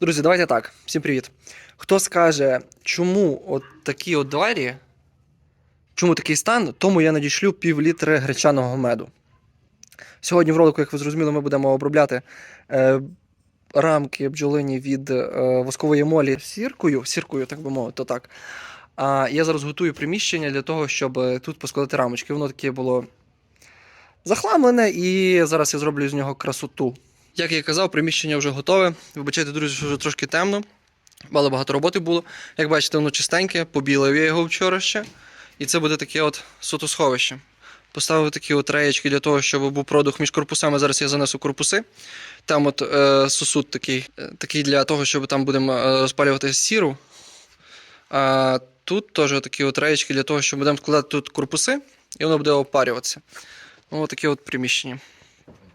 Друзі, давайте так. Всім привіт. Хто скаже, чому от такі от двері, чому такий стан, тому я надішлю пів літри гречаного меду. Сьогодні в ролику, як ви зрозуміли, ми будемо обробляти е, рамки бджолині від е, воскової молі сіркою, сіркою, так би мовити, так. А я зараз готую приміщення для того, щоб е, тут поскладати рамочки. Воно таке було захламлене, і зараз я зроблю з нього красоту. Як я казав, приміщення вже готове. Вибачайте, друзі, що вже трошки темно. Але багато роботи було. Як бачите, воно чистеньке, побілив я його вчора ще. І це буде таке от сутосховище. Поставив такі от реєчки для того, щоб був продух між корпусами. Зараз я занесу корпуси. Там от е, сосуд такий, е, такий для того, щоб там будемо е, розпалювати сіру. А тут теж такі от реєчки для того, щоб будемо складати тут корпуси, і воно буде опарюватися. Ось таке от приміщення.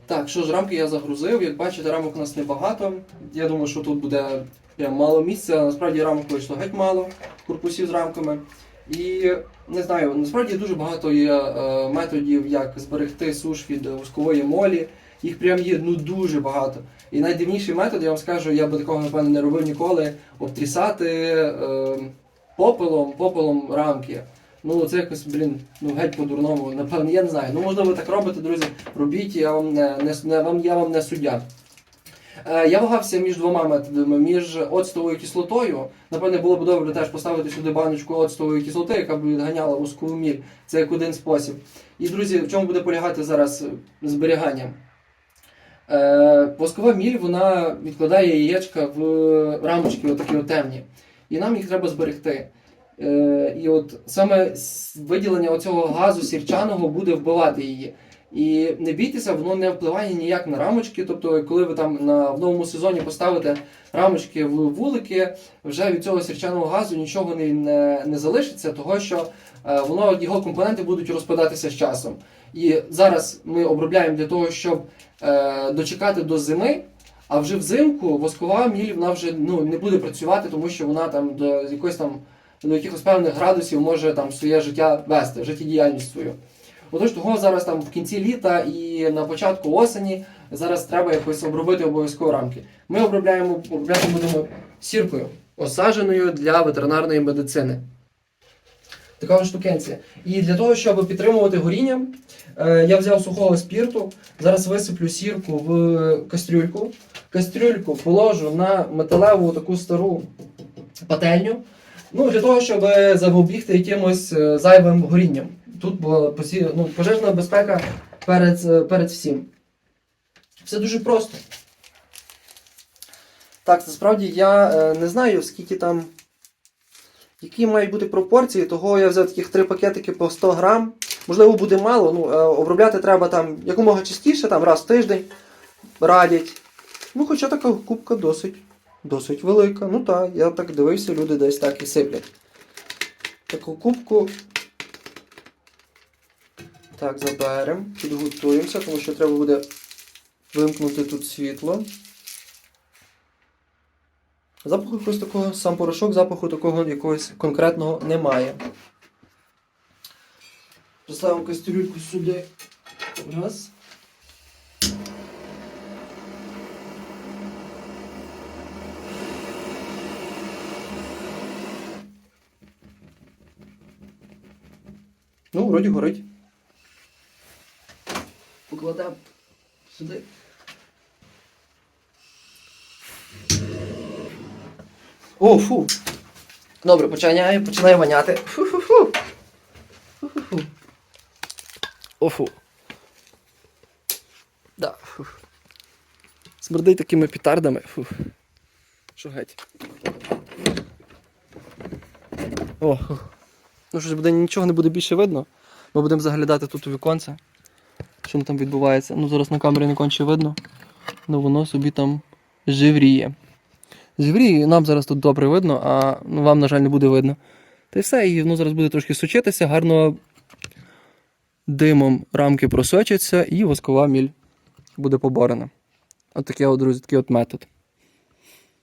Так, що ж, рамки я загрузив. Як бачите, рамок у нас небагато. Я думаю, що тут буде прям мало місця. Насправді рамок вийшло геть мало корпусів з рамками. І не знаю, насправді дуже багато є е, методів, як зберегти суш від воскової молі. Їх прям є ну дуже багато. І найдивніший метод, я вам скажу, я би такого напевно не робив ніколи, обтрісати е, попелом, попелом рамки. Ну це якось, блін, ну геть по-дурному. Напевно, я не знаю. Ну можливо, ви так робите, друзі. Робіть, я вам не, не, не вам, я вам не суддя. Е, я вагався між двома методами, між оцтовою кислотою. Напевне, було б добре теж поставити сюди баночку оцтової кислоти, яка б відганяла воскову міль. Це як один спосіб. І, друзі, в чому буде полягати зараз зберігання? Е, воскова міль вона відкладає яєчка в рамочки, отакі от темні. І нам їх треба зберегти. Е, і от саме виділення оцього газу сірчаного буде вбивати її. І не бійтеся, воно не впливає ніяк на рамочки. Тобто, коли ви там на в новому сезоні поставите рамочки в вулики, вже від цього сірчаного газу нічого не, не, не залишиться, того що е, воно його компоненти будуть розпадатися з часом. І зараз ми обробляємо для того, щоб е, дочекати до зими. А вже взимку воскова міль вона вже ну, не буде працювати, тому що вона там до якоїсь там до якихось певних градусів може там своє життя вести, життєдіяльність свою. Отож, того зараз там в кінці літа і на початку осені зараз треба якось обробити обов'язково рамки. Ми обробляємо, обробляти будемо сіркою, осадженою для ветеринарної медицини. Така штукенція. І для того, щоб підтримувати горіння, е, я взяв сухого спірту. Зараз висиплю сірку в кастрюльку. Кастрюльку положу на металеву таку стару пательню. Ну, для того, щоб запобігти якимось е, зайвим горінням. Тут була ну, пожежна безпека перед, е, перед всім. Все дуже просто. Так, насправді я е, не знаю, скільки там. Які мають бути пропорції, того я взяв таких три пакетики по 100 грам. Можливо, буде мало. Ну, обробляти треба там якомога частіше, там раз в тиждень радять. Ну, хоча така кубка досить, досить велика. Ну так, я так дивився, люди десь так і сиплять. Таку кубку. Так, заберемо, підготуємося, тому що треба буде вимкнути тут світло. Запаху якогось такого, сам порошок, запаху такого якогось конкретного немає. Поставимо кастрюльку сюди. Раз. Ну, вроді горить. Покладемо сюди. О, фу. Добре, починає, починає воняти. Фу-фу-фу. Фу-фу-фу. О, фу. Да. Фу. Смердить такими петардами. Фу. Що геть. О. фу. Ну що ж буде нічого не буде більше видно. Ми будемо заглядати тут у віконце. Що там відбувається. Ну зараз на камері не конче видно. Ну воно собі там живріє. Живріє, нам зараз тут добре видно, а ну, вам, на жаль, не буде видно. Та й все, і воно зараз буде трошки сучитися, гарно димом рамки просочаться і воскова міль буде поборена. От такий друзі, такий от метод.